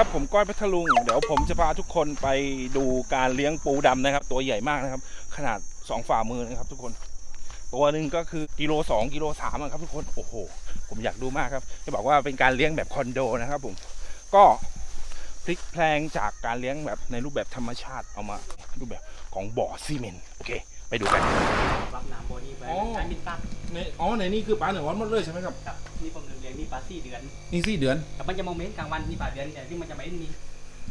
ครับผมก้อยพัทลุง เดี๋ยวผมจะพาทุกคนไปดูการเลี้ยงปูดำนะครับ ตัวใหญ่มากนะครับ ขนาดสองฝ่ามือนะครับ ทุกคน ตัวหนึ่งก็คือกิโลสองกิโลสามอะครับทุกคนโอ้โห ผมอยากดูมากครับ จะบอกว่าเป็นการเลี้ยงแบบคอนโดนะครับ ผมก็พลิกแพลงจากการเลี้ยงแบบในรูปแบบธรรมชาติเอามารูปแบบของบ่อซีเมนต์โอเค ไปดูกันปรับน้ำบอดี้ไปอ๋อใช้มินตักในอ๋อในนี่คือปลาเหนือวันหมดเลยใช่ไหมครับกับนี่ผมเลี้ย งนี่ปลาสี่เดือนนี่สี่เดือนแต่มันจะมองเม้นกลางวันนี่ปลาเดือนแต่ที่มันจะไม่มี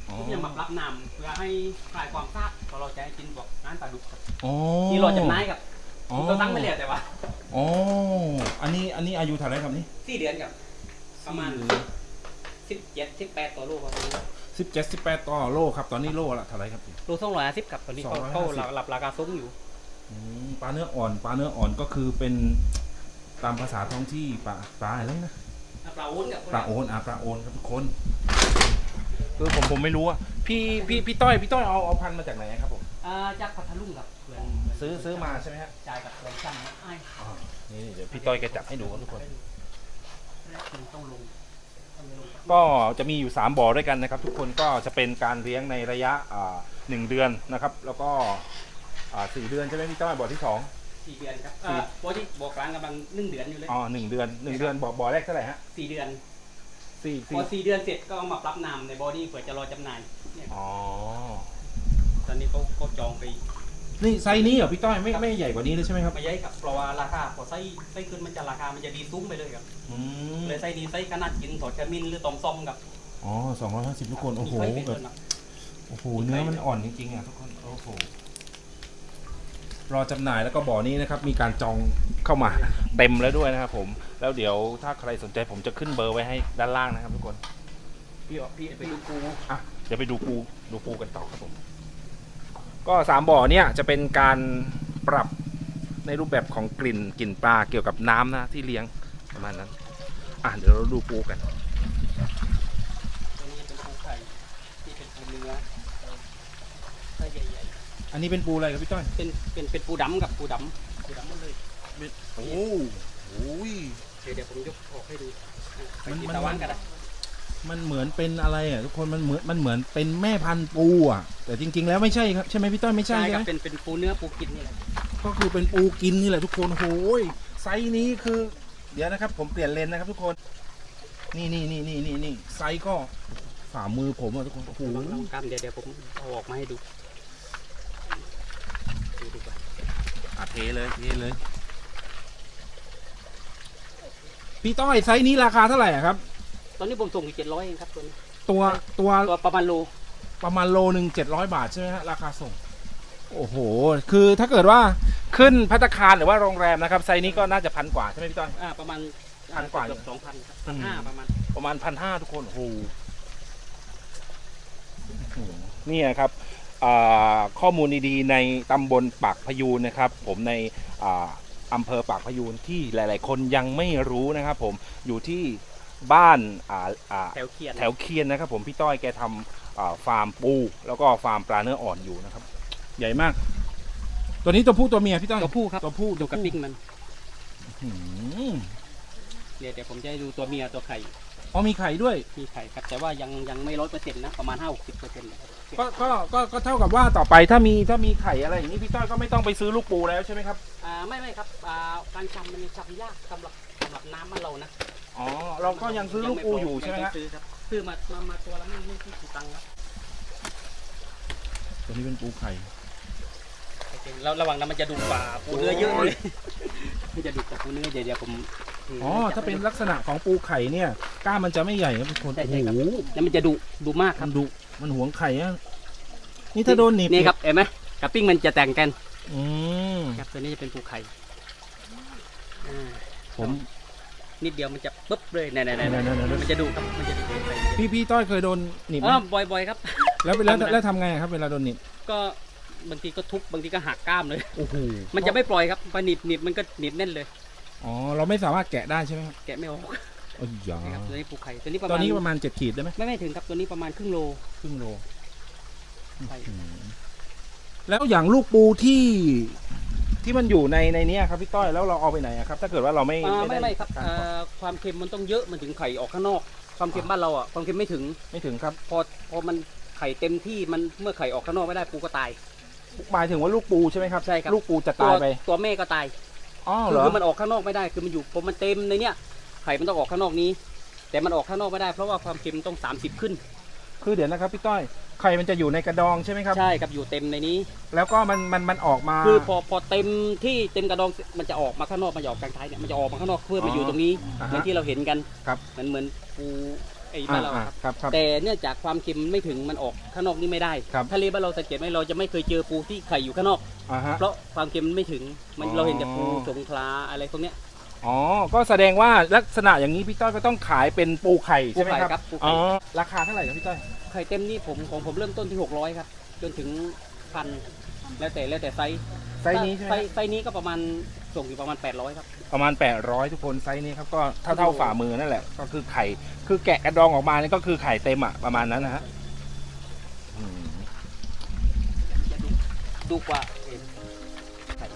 อ๋อที่จะมาปรับน้ำเพื่อให้คลายความซาบพอเราจะให้กินพวกน้ำปลาดุกครับอ๋อที่เราจะไม้กับอ๋อเราตั้งไม่เลยแต่ว่าอ๋ออันนี้อันนี้อายุเท่าไหรครับนี่สี่เดือนกับประมาณสิบเจ็ดสิบแปดต่อโลประมาณสิบเจ็ดสิบแปดต่อโลครับตอนนี้โลละเท่าไหรครับโลสองร้อยห้าสิบกับตอนนี้เขา250 เขาหลับราคาสูงอยู่อืมปลาเนื้ออ่อนปลาเนื้ออ่อนก็คือเป็นตามภาษาท้องที่ปลาปลาอะไรนะ ปลาวุ้นกับปลาโอนอะปลาโอนครับทุกคนคือผมผมไม่รู้อะพี่พี่พี่ต้อยพี่ต้อยเอาเอาพันธุ์มาจากไหนครับผมอ่าจากพัทลุงครับเพื่อนซื้อซื้อมาใช่ไหมฮะจ่ายกับเพื่อนช่างไอ้อ๋อนี่เดี๋ยวพี่ต้อยแกจับให้ดูครับทุกคนต้องลงต้องลงก็จะมีอยู่ 3 บ่อด้วยกันนะครับ ทุกคนก็จะเป็นการเลี้ยงในระยะอ่าหนึ่งเดือนนะครับ แล้วก็อ่าสี่เดือนใช่ไหมพี่ต้อยบ่อที่สอง สี่เดือนครับสี่อ่าบอดี้บอกกลางกำลังหนึ่งเดือนอยู่เลยอ๋อหนึ่งเดือนหนึ่งเดือนบ่อบ่อแรกเท่าไหร่ฮะสี่เดือน สี่พสี่อสี่เดือนเสร็จก็เอามาปรับน้ำในบอดี้เพื่อจะรอจำหน่ายเนี่ยอ๋อ ตอนนี้เขาเขาจองไปนี่ไซส์นี้เหรอพี่ต้อยไม่ไม่ใหญ่กว่านี้เลยใช่ไหมครับมาย้ายกับเพราะว่าราคาพอไส้ไส้ขึ้นมันจะราคามันจะดีซุ้มไปเลยครับอืมเลยไส้ดีไส้ขนาดกินถอดกระมินหรือต้มส้มกับอ๋อสองร้อยห้าสิบทุกคน โอ้โหมีไส้เป็ดแบด้บวยนะโอ้โห เนื้อมันอ่อนจริงๆอะทุกคน โอ้โห รอจำหน่ายแล้วก็บ่อนี้นะครับมีการจองเข้ามาเต็มแล้วด้วยนะครับผมแล้วเดี๋ยวถ้าใครสนใจผมจะขึ้นเบอร์ไว้ให้ด้านล่างนะครับทุกคนพี่อ๋อพี่ไปไปดูดูกูอะเดี๋ยวไปดูปูดูปูกันต่อครับผม ก็สามบ่อเนี่ยจะเป็นการปรับในรูปแบบของกลิ่นกลิ่นปลาเกี่ยวกับน้ำนะที่เลี้ยงประมาณนั้น อะเดี๋ยวเราดูปูกัน ตัวนี้เป็นปูไข่ที่เป็นปูเนื้อไส้ใหญ่ อันนี้เป็นปูอะไรครับพี่ต้อยๆเป็นเป็นเป็นปูดำกับปูดำปูดำหมดเลย โอ้โหเดี๋ยวเดี๋ยวผมยกออกให้ดูไปมันที่มัน ตะวันกันนะมันเหมือนเป็นอะไรอะทุกคนมันเหมือนมันเหมือนเป็นแม่พันธุ์ปูอะ แต่จริง ๆ แล้วไม่ใช่ครับใช่ไหมพี่ต้อยไม่ใช่ใช่ใช่ครับไหมเป็นเป็นปูเนื้อปูกินนี่แหละก็คือเป็นปูกินนี่แหละทุกคนโอ้โหยไซส์นี้คือ เดี๋ยวนะครับ ผมเปลี่ยนเลนส์นะครับ ทุกคน นี่นี่นี่นี่นี่นี่ไซส์ก็ฝ่ามือผมอะทุกคนโอ้โหลองลองกล้ามเดี๋ยวเดี๋ยวผมเอาออกมาให้ดูดูดีกว่า อะเทเลยเทเลย พี่ต้อยไซส์นี้ราคาเท่าไหร่อะครับ ตอนนี้ผมส่งอยู่เจ็ดร้อยเองครับตัวนี้ตัวตัวตัวประมาณโลประมาณโลหนึ่งเจ็ดร้อยบาทใช่ไหมฮะราคาส่ง โอ้โห คือถ้าเกิดว่าขึ้นพัตตาคารหรือว่าโรงแรมนะครับไซส์นี้ก็น่าจะพันกว่าใช่ไหมพี่ต้อย อ่าประมาณพันกว่าเกือบสองพันพันอืห้ามประมาณ ประมาณพันห้าทุกคนโอ้โหนี่ครับอ่า ข้อมูลดีๆในตำบลปากพยูนนะครับ ผมในอ่าอำเภอปากพยูนที่หลาย ๆ คนยังไม่รู้นะครับผมอยู่ที่บ้านอ่าอ่าแถวเขียนแถวเคียนนะครับ ผมพี่ต้อยแกทำอ่าฟาร์มปู แล้วก็ฟาร์มปลาเนื้ออ่อนอยู่นะครับ ใหญ่มาก ตัวนี้ตัวผู้ตัวเมียพี่ต้อยตัวผู้ครับตัวผู้ดูกระปิ้งมันอืมเดี๋ยวเดี๋ยวผมจะให้ดูตัวเมียตัวไข่ อ๋อมีไข่ด้วย มีไข่ครับ แต่ว่ายังยังไม่ร้อยเปอร์เซ็นต์นะ ประมาณห้าหกสิบเปอร์เซ็นต์ก็ก็ก็ก็เท่ากับว่าต่อไปถ้ามีถ้ามีไข่อะไรอย่างนี้พี่ต้อยก็ไม่ต้องไปซื้อลูกปูแล้วใช่ไหมครับอ่าไม่ไม่ครับอ่าการจำมันยังจำยากสำหรับสำหรับน้ำมันเรานะอ๋อเราก็ยังซื้อลูกปูอยู่ใช่ไหมยัฮะงซื้อครับซื้อมามามาตัวละไม่ไม่กี่ตังค์ครับตัวนี้เป็นปูไข่แล้วระหว่างนั้นมันจะดูดป่าปูเนื้อเยอะเลย มันจะดูดกับปูเนื้อเดี๋ยวเดี๋ยวผมอ๋อถ้าเป็นลักษณะของปูไข่เนี่ยกล้ามมันจะไม่ใหญ่ครับทุกคนใช่โอ้ใช่โหครับแล้วมันจะดุดุมากคมัรับนดุมันหวงไข่อะนี่ถ้าโดนหนีบนี่ครับเห็นไหมกระปิ้งมันจะแต่งกันอืมครับตัวนี้จะเป็นปูไข่อ่าผมนิดเดียวมันจะปุ๊บเลยเนี่ยเนี่ยเนี่ยนั่นๆๆมันจะดุครับมันจะดุไปพี่พี่ต้อยเคยโดนหนีบไหมอ๋อบ่อยๆครับ แล้วแล้วทำไมแล้วทำไงครับเวลาโดนหนีบก็ บางทีก็ทุบบางทีก็หักกล้ามเลย โอ้โหมันจะไม่ปล่อยครับพอหนีบหนีบมันก็หนีบแน่นเลย อ๋อเราไม่สามารถแกะได้ใช่ไหมครับแกะไม่ออกอ๋อหยานะครับตัวนี้ปูไข่ตัวนี้ประตอมานณนี้ประมาณเจ็ดขีดได้ไหมไม่ไม่ถึงครับตัวนี้ประมาณครึ่งโล ครึ่งโลใช่ อืมแล้วอย่างลูกปูที่ที่มันอยู่ในในเนี้ยครับพี่ต้อยแล้วเราเอาไปไหนอะครับ ถ้าเกิดว่าเราไม่อ่าด้ไม่ไม่ครับกาเอ่อความเค็มมันต้องเยอะมันถึงไข่ออกข้างนอก ความเค็มบ้านเราอะความเค็มไม่ถึง ไม่ถึงครับ พอพอมันไข่เต็มที่มันเมื่อไข่ออกข้างนอกไม่ได้ปูก็ตาย หมายถึงว่าลูกปูใช่ไหมครับใช่ครับ ลูกปูจะตัตาวยไปตัวแม่ก็ตายอ๋อคืเหรอคือมันออกข้างนอกไม่ได้คือมันอยู่พอมันเต็มในเนี้ยไข่มันต้องออกข้างนอกนี้ แต่มันออกข้างนอกไม่ได้เพราะว่าความเค็มต้อง 30 ขึ้นคือเดี๋ยวนะครับพี่ต้อยไข่มันจะอยู่ในกระดองใช่ไหมครับ ใช่ครับอยู่เต็มในนี้ แล้วก็มันมันมันออกมา คือพอพอเต็มที่เต็มกระดองมันจะออกมาข้างนอกมันจะออกกลางท้ายเนี่ยมันจะออกมาข้างนอกเพื่อมาอยู่ตรงนี้ อ่าเหมือฮะนที่เราเห็นกันครับ เหมือนเหมือนปู ไอ้บ้านเราอ่าครับ ครับครับ แต่เนื่องจากความเค็มไม่ถึงมันออกข้างนอกนี่ไม่ได้ครับ ทะเลบ้านเราสังเกตไหมเราจะไม่เคยเจอปูที่ไข่อยู่ข้างนอก อ่าฮะ เพราะความเค็มมันไม่ถึงมันอ๋อ เราเห็นแต่ปูสงขลาอะไรพวกเนี้ย อ๋อ ก็แสดงว่าลักษณะอย่างนี้พี่ต้อยก็ต้องขายเป็นปูไข่ใช่ไหมปูไข่ครับครับปูไข่ อ๋อ ราคาเท่าไหร่ครับพี่ต้อย ไข่เต็มนี่ผมของผมเริ่มต้นที่ 600 ครับ จนถึงพันแล้วแต่แล้วแต่ไซส์ไซส์นี้ใช่ไหมไซครับส์ไซส์นี้ก็ประมาณ ส่งอยู่ประมาณ 800 ครับ ประมาณ 800 ทุกคนไซส์นี้ครับก็เท่าเท่าฝ่ามือนั่นแหละ ก็คือไข่ คือแกะกระดองออกมานี่ก็คือไข่เต็มอะประมาณนั้นนะฮะอืมจะดูดูกว่าเอ็นไข่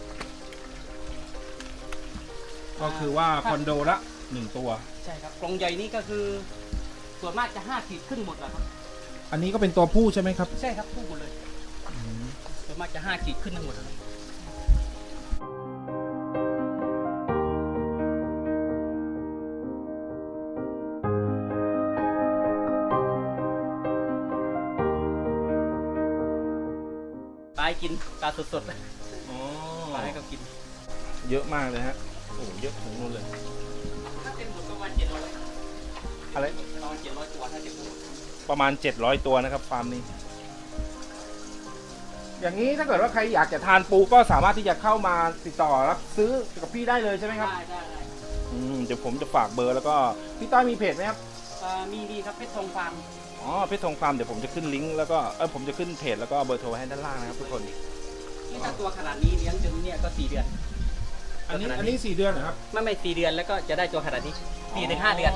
ก็คือว่าคอนโดละหนึ่งตัว ใช่ครับกรงใหญ่นี่ก็คือ ส่วนมากจะ5ขีดขึ้นหมดแหละครับ อันนี้ก็เป็นตัวผู้ใช่ไหมครับ ใช่ครับคู่หมดเลย ส่วนมากจะ5ขีดขึ้นทั้งหมดเลย กินปลาสดๆอ๋อปลาให้เขากินเยอะมากเลยฮะโอ้โหเยอะถึงนู่นเลย ถ้าเต็มหมดประมาณเจ็ดร้อยอะไร ประมาณเจ็ดร้อยตัวถ้าเต็มหมดประมาณ 700 ตัวนะครับฟาร์มนี้ อย่างนี้ถ้าเกิดว่าใครอยากจะทานปูก็สามารถที่จะเข้ามาติดต่อรับซื้อกับพี่ได้เลยใช่ไหมครับ ได้ได้ได้อืมเดี๋ยวผมจะฝากเบอร์แล้วก็พี่ต้อยมีเพจไหมครับอ่ามีดีครับเพชรทองฟาร์ม อ๋อเพชรทองฟาร์มเดี๋ยวผมจะขึ้นลิงก์แล้วก็เออผมจะขึ้นเพจแล้วก็เบอร์โทรให้ด้านล่างนะครับทุกคน นี่ถ้าตัวขนาดนี้เลี้ยงจนเนี่ยก็สี่เดือน อันนี้อันนี้สี่เดือนเหรอครับ ไม่ไม่สี่เดือนแล้วก็จะได้ตัวขนาดนี้สี่ถึงห้าเดือน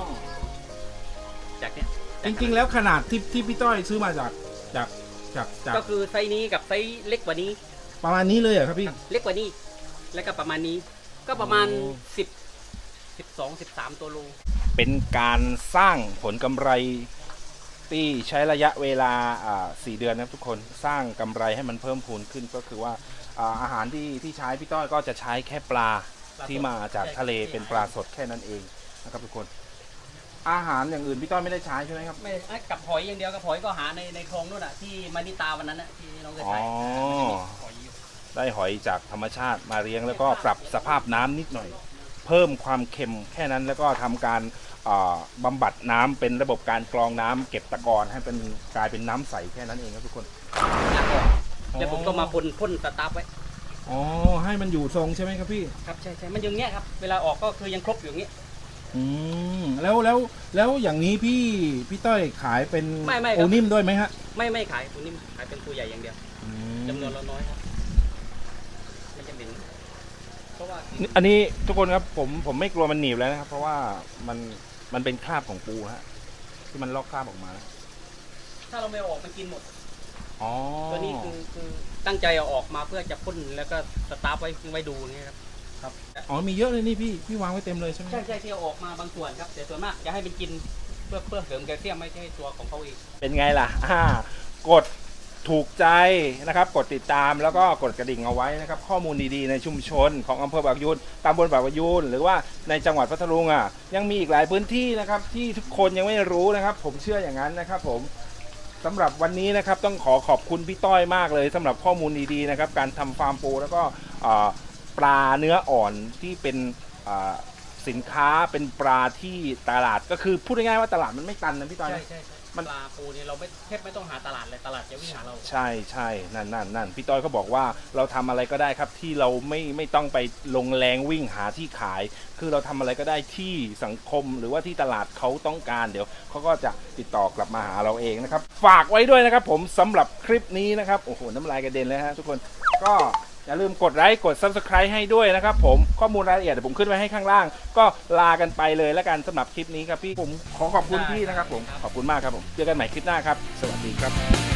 จากเนี้ยจริงๆแล้วขนาดที่ที่พี่ต้อยซื้อมาจากจากจากจากก็คือไซส์นี้กับไซส์เล็กกว่านี้ ประมาณนี้เลยเหรอครับพี่ เล็กกว่านี้ แล้วก็ประมาณนี้ ก็ประมาณโอ้สิบสิบสองสิบสามตัวโลเป็นการสร้างผลกำไร ที่ใช้ระยะเวลาอ่าสี่เดือนนะครับทุกคนสร้างกำไรให้มันเพิ่มพูนขึ้นก็คือว่าอ่าอาหารที่ที่ใช้พี่ต้อยก็จะใช้แค่ปลาที่มาจากทะเลเป็นปลาสดแค่นั้นเองนะครับทุกคน อาหารอย่างอื่นพี่ต้อยไม่ได้ใช้ใช่ไหมครับ ไม่ไอ้กับหอยอย่างเดียวกับหอยก็หาในในคลองนู่นอะที่มานิตาวันนั้นอะที่น้องเคยอ๋อถ่ายมันจะมีหอยอยู่ได้หอยจากธรรมชาติมาเลี้ยงแล้วก็ปรับสภาพน้ำนิดหน่อย เพิ่มความเค็มแค่นั้นแล้วก็ทำการอ่า บำบัดน้ำเป็นระบบการกรองน้ำเก็บตะกอนให้เป็นกลายเป็นน้ำใสแค่นั้นเองครับทุกคนล้างออกแล้วผมก็มาพ่นพ่นสตาร์ฟไว้อ๋อให้มันอยู่ทรงใช่ไหมครับพี่ครับใช่ใช่มันอย่างเงี้ยครับเวลาออกก็คือยังครบอยู่อย่างเงี้ยอืมแล้วแล้วแล้วอย่างนี้พี่พี่ต้อยขายเป็นไม่ไม่ครับโอนิ่มด้วยไหมฮะไม่ไม่ขายตัวนี้ขายเป็นตัวใหญ่อย่างเดียวอืมจำนวนเราน้อยครับมันจะเหม็นเพราะว่าอันนี้ทุกคนครับผมผมไม่กลัวมันหนีบแล้วนะครับ เพราะว่ามัน มันเป็นคราบของปูฮะ ที่มันลอกคราบออกมาแล้วถ้าเราไม่เอาออกมันกินหมด อ๋อตัวนี้คือคือตั้งใจเอาออกมาเพื่อจะพ่นแล้วก็สตาร์ฟไว้ไว้ดูอย่างเงี้ยครับอ๋อมีเยอะเลยนี่พี่พี่วางไว้เต็มเลยใช่ไหมใช่ใช่ที่เอาออกมาบางส่วนครับแต่ส่วนมากจะให้มันกินเพื่อเพื่อเสริมแคลเซียมไม่ใช่ตัวของเขาเองเป็นไงล่ะอ่ากด ถูกใจนะครับ กดติดตามแล้วก็กดกระดิ่งเอาไว้นะครับ ข้อมูลดีๆในชุมชนของอำเภอบากยูนตำบลบากยูนหรือว่าในจังหวัดพัทลุงอะยังมีอีกหลายพื้นที่นะครับ ที่ทุกคนยังไม่รู้นะครับ ผมเชื่ออย่างนั้นนะครับ ผมสำหรับวันนี้นะครับต้องขอขอบคุณพี่ต้อยมากเลยสำหรับข้อมูลดีๆนะครับ การทำฟาร์มปูแล้วก็อ่าปลาเนื้ออ่อนที่เป็นอ่าสินค้าเป็นปลาที่ตลาดก็คือพูดง่ายๆว่าตลาดมันไม่ตันนะพี่ต้อยใช่นะ ใช่ใช่ มันปลาปูเนี่ยเราไม่แทบไม่ต้องหาตลาดเลยตลาดจะวิ่งหาเราใช่ใช่นั่นนั่นนั่นพี่ต้อยก็บอกว่าเราทำอะไรก็ได้ครับที่เราไม่ไม่ต้องไปลงแรงวิ่งหาที่ขาย คือเราทำอะไรก็ได้ที่สังคมหรือว่าที่ตลาดเขาต้องการเดี๋ยวเขาก็จะติดต่อกลับมาหาเราเองนะครับ ฝากไว้ด้วยนะครับผมสำหรับคลิปนี้นะครับโอ้โหน้ำลายกระเด็นเลยฮะทุกคนก็ อย่าลืมกดไลค์กด subscribe ให้ด้วยนะครับผมข้อมูลรายละเอียดเดี๋ยวผมขึ้นไว้ให้ข้างล่าง ก็ลากันไปเลยแล้วกันสำหรับคลิปนี้ครับพี่ผมขอขอบคุณพี่นะครับผมขอบคุณมากครับผมเจอกันใหม่คลิปหน้าครับ สวัสดีครับ